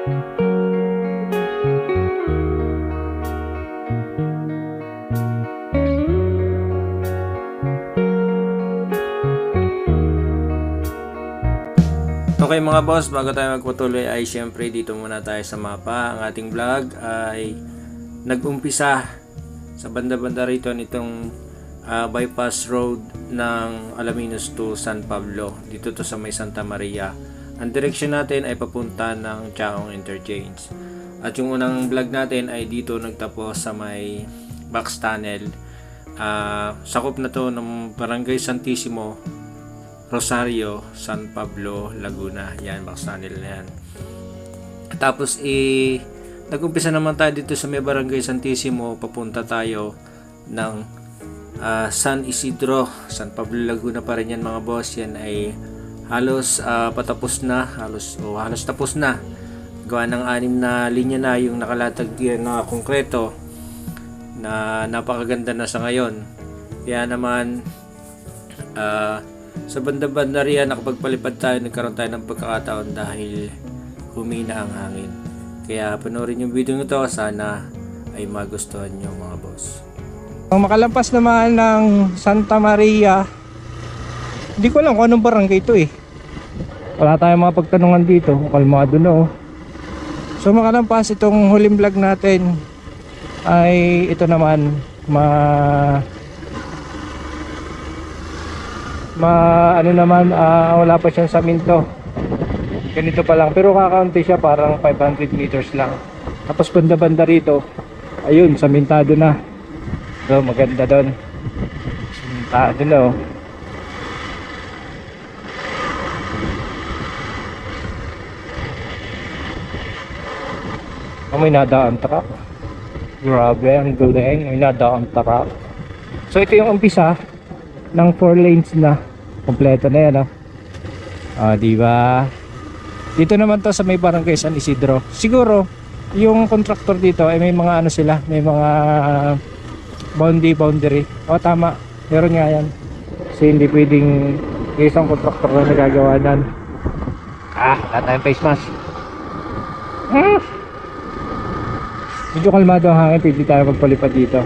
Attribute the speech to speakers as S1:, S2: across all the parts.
S1: Okay mga boss, bago tayo magpatuloy ay syempre dito muna tayo sa mapa. Ang ating vlog ay nag-umpisa sa banda-banda rito nitong ah, bypass road ng Alaminos to San Pablo. Dito to sa may Santa Maria. Ang direksyon natin ay papunta ng Chaong Interchange. At yung unang vlog natin ay dito nagtapos sa may Box Tunnel. Ah, sakop na to ng Barangay Santissimo Rosario, San Pablo, Laguna. Yan, box tunnel na yan. Tapos, eh, nag-umpisa naman tayo dito sa may barangay Santissimo. Papunta tayo ng ah, San Isidro, San Pablo, Laguna pa rin yan mga boss. Yan ay halos ah, patapos na. Halos, o halos tapos na. Gawa ng anim na linya na yung nakalatag na konkreto na napakaganda na sa ngayon. Kaya naman, ah, sa banda-banda riyan nakapagpalipad tayo nagkaroon tayo ng pagkakataon dahil humina ang hangin kaya panoorin yung video nito sana ay magustuhan nyo mga boss
S2: Ang makalampas naman ng Santa Maria, hindi ko alam kung anong barangay ito eh. Wala tayong mga pagtanungan dito, kalmado na oh. So makalampas itong huling vlog natin ay ito naman. Ma ma ano naman ah, wala pa siyang saminto ganito pa lang. Pero kakaunti siya parang 500 meters lang. Tapos banda-banda rito. Ayun samintado na. So maganda doon. Sintado na oh. May nadaan truck. Grabe, ang galing. May nadaan truck. So ito yung umpisa ng 4 lanes na. Kompleto na yan oh. Ah, di ba? Dito naman to sa may barangay San Isidro. Siguro yung contractor dito ay may mga ano sila, may mga boundary boundary. O tama, meron nga yan. Kasi hindi pwedeng isang contractor na nagagawa nan. Ah, wala tayong face mask. Ah! Medyo kalmado ang hangin, pwede tayo magpalipad dito.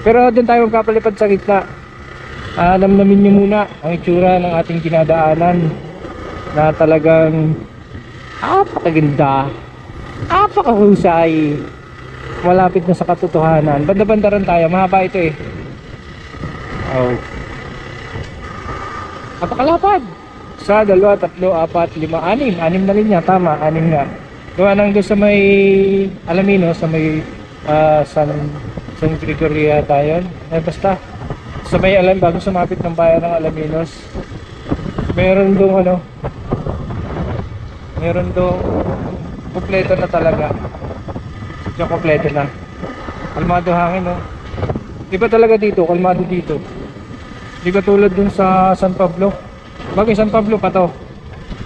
S2: Pero doon tayo magpapalipad sa gitna. Alam namin nyo muna ang itsura ng ating kinadaanan na talagang napakaganda, napakahusay malapit na sa katotohanan. Banda-banda rin tayo. Mahaba ito eh. Oh. Napakalapad. Sa dalawa, tatlo, apat, lima, anim. Anim na linya. Tama, anim nga. Gawa nang doon sa may Alamino, sa may ah, San, San Gregoria tayo. Eh, basta. Sa may alam, bago sumapit ng bayan ng Alaminos. Meron doon ano, meron doon kompleto na talaga. Yung kompleto na. Kalmado hangin, no? Di ba talaga dito? Kalmado dito. Di ba tulad dun sa San Pablo? Bagay San Pablo pa to.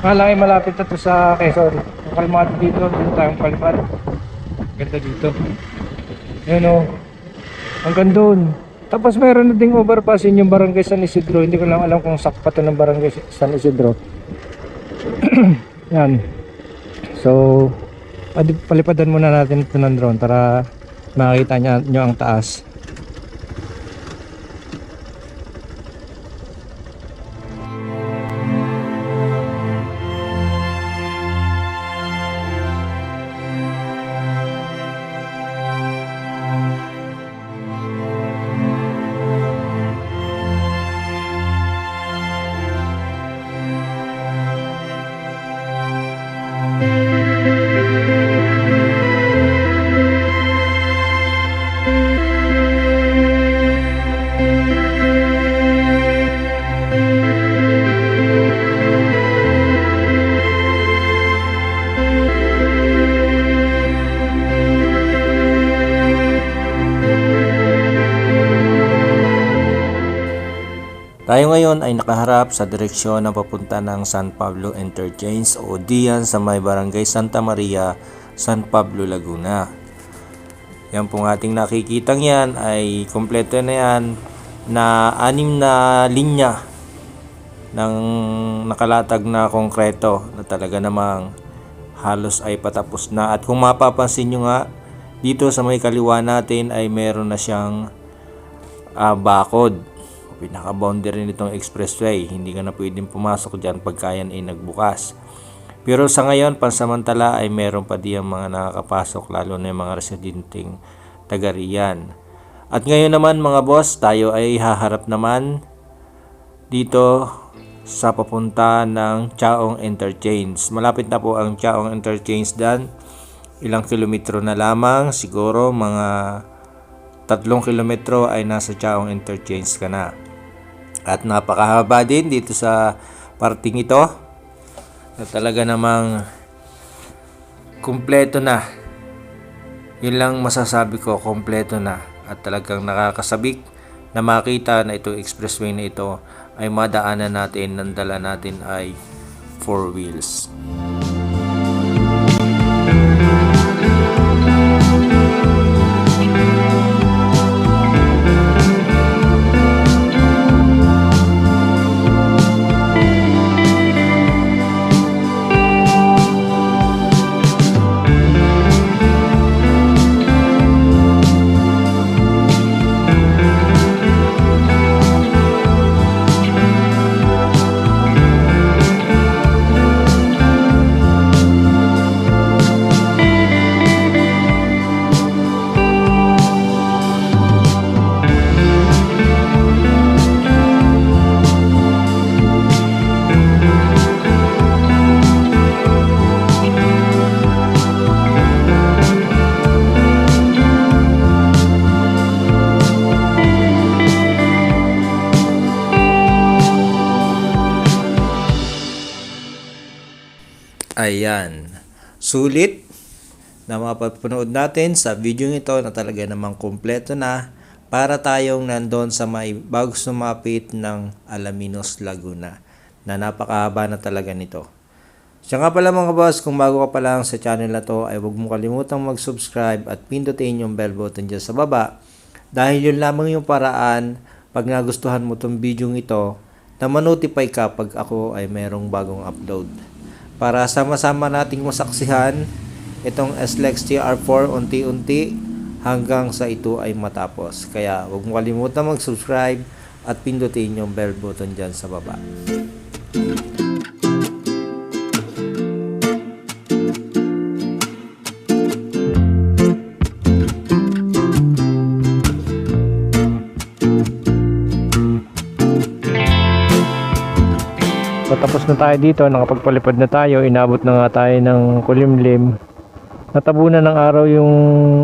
S2: Malaki malapit na to sa Quezon. Kalmado dito, dito tayong kalmado. Ganda dito. Yan o. Hanggang doon. Tapos meron na ding overpass yun yung barangay San Isidro. Hindi ko lang alam kung sakpa to ng barangay San Isidro. Yan. So, palipadan muna natin ito ng drone para makita niya, nyo ang taas.
S1: Tayo ngayon ay nakaharap sa direksyon na papunta ng San Pablo Interchange o diyan sa may barangay Santa Maria, San Pablo, Laguna. Yan pong ating nakikitang yan ay kompleto na yan na anim na linya ng nakalatag na konkreto na talaga namang halos ay patapos na. At kung mapapansin nyo nga, dito sa may kaliwa natin ay meron na siyang ah, bakod. Pinaka-boundary nitong expressway. Hindi ka na pwedeng pumasok dyan pagka yan ay nagbukas. Pero sa ngayon, pansamantala ay meron pa diyang mga nakakapasok lalo na yung mga residenteng taga riyan. At ngayon naman mga boss, tayo ay haharap naman dito sa papunta ng Chaong Interchange. Malapit na po ang Chaong Interchange dan. Ilang kilometro na lamang, siguro mga tatlong kilometro ay nasa Chaong Interchange ka na. At napakahaba din dito sa parting ito na talaga namang kumpleto na. Yun lang masasabi ko, kumpleto na. At talagang nakakasabik na makita na itong expressway na ito ay madaanan natin ng dala natin ay four wheels. Ayan. Sulit na mapapanood natin sa video ito na talaga namang kompleto na para tayong nandun sa may bago sumapit ng Alaminos, Laguna na napakahaba na talaga nito. Siya nga pala mga boss, kung bago ka pa lang sa channel na to ay huwag mo kalimutang mag-subscribe at pindutin yung bell button dyan sa baba dahil yun lamang yung paraan pag nagustuhan mo tong video ito na manotify ka pag ako ay merong bagong upload para sama-sama nating masaksihan itong SLEX TR4 unti-unti hanggang sa ito ay matapos. Kaya huwag mo kalimutan mag-subscribe at pindutin yung bell button dyan sa baba.
S2: So tapos na tayo dito, nakapagpalipad na tayo, inabot na nga tayo ng kulimlim. Natabunan ng araw yung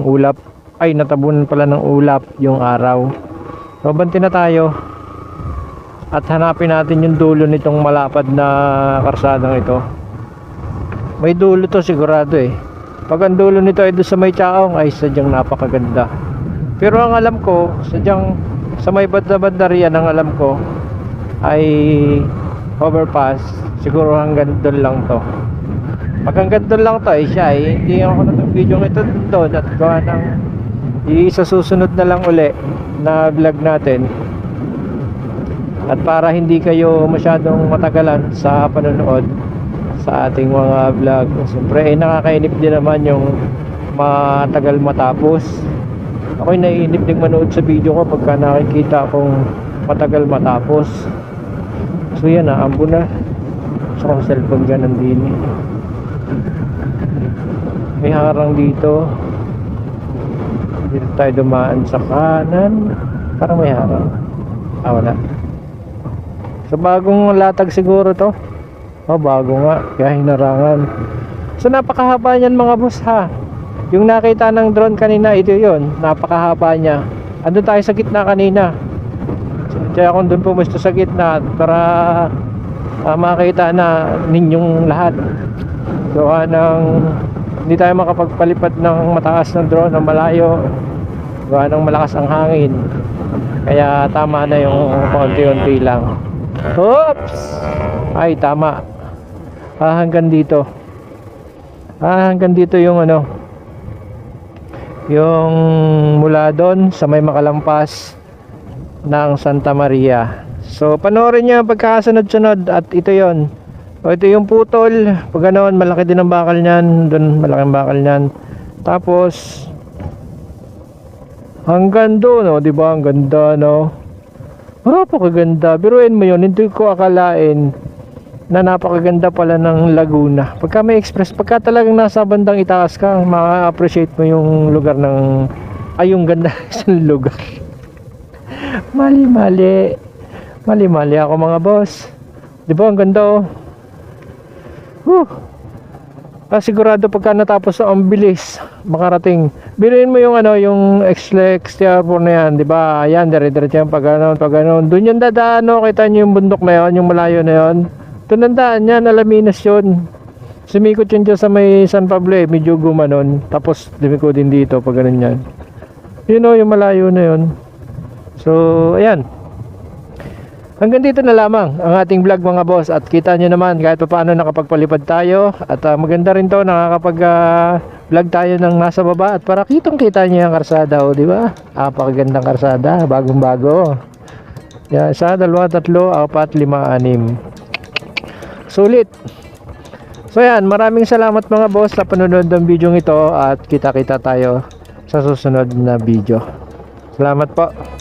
S2: ulap, ay natabunan pala ng ulap yung araw. So banti na tayo. At hanapin natin yung dulo nitong malapad na karsadang ito. May dulo to sigurado eh. Pag ang dulo nito ay doon sa may tsaong ay sadyang napakaganda. Pero ang alam ko, sadyang sa may banda-banda ang alam ko ay overpass siguro hanggang doon lang to. Pag hanggang doon lang to eh siya eh hindi ako na itong video ito doon at gawa ng isa susunod na lang uli na vlog natin. At para hindi kayo masyadong matagalan sa panonood sa ating mga vlog. Siyempre eh nakakainip din naman yung matagal matapos. Ako'y naiinip din manood sa video ko pagka nakikita akong matagal matapos So yan na, ambo na. Sa kong cellphone ganun din eh. May harang dito. Dito tayo dumaan sa kanan. Parang may harang. Ah, wala. So bagong latag siguro to. Oh, bago nga. Kaya hinarangan. So napakahaba niyan mga boss ha. Yung nakita ng drone kanina, ito yon Napakahaba niya. Ando tayo sa gitna kanina. Kaya kung doon pumusto sa gitna para uh, makita na ninyong lahat. Gawa ng hindi tayo makapagpalipad ng mataas ng drone ng malayo. Gawa ng malakas ang hangin. Kaya tama na yung konti-unti lang. Oops! Ay, tama. Ah, hanggang dito. Ah, hanggang dito yung ano. Yung mula doon sa may makalampas ng Santa Maria. So panoorin ang pagkakasunod-sunod at ito yon. O ito yung putol. Pag ganoon, malaki din ang bakal niyan. Doon, malaking bakal niyan. Tapos, hanggang doon, no? Di ba? Ang ganda, no? Napakaganda. Biruin mo yun. Hindi ko akalain na napakaganda pala ng Laguna. Pagka may express, pagka talagang nasa bandang itaas ka, ma-appreciate mo yung lugar ng, ay yung ganda sa lugar. Mali-mali. Mali-mali ako mga boss. Di ba ang ganda oh. Whew. Ah, sigurado pagka natapos ang bilis makarating. Biruin mo yung ano, yung X-Lex TR4 na yan, di ba? Ayan, dire-diretso yan pag ano, pag ano. Doon yung dadaan, no? Kita niyo yung bundok na yon, yung malayo na yon. Doon ang daan yan, Alaminas yun. Sumikot yun dyan sa may San Pablo eh, medyo gumanon. Tapos dumiko din dito pag ganun yan. Yun o, yung malayo na yun. So, ayan. Hanggang dito na lamang ang ating vlog mga boss at kita nyo naman kahit pa paano nakapagpalipad tayo at ah, maganda rin to nakakapag ah, vlog tayo ng nasa baba at para kitang kita nyo yung karsada o di ba? Apakagandang karsada, bagong bago. Yan, isa, dalawa, tatlo, apat, lima, anim. Sulit. So yan, maraming salamat mga boss sa panonood ng video ito at kita-kita tayo sa susunod na video. Salamat po.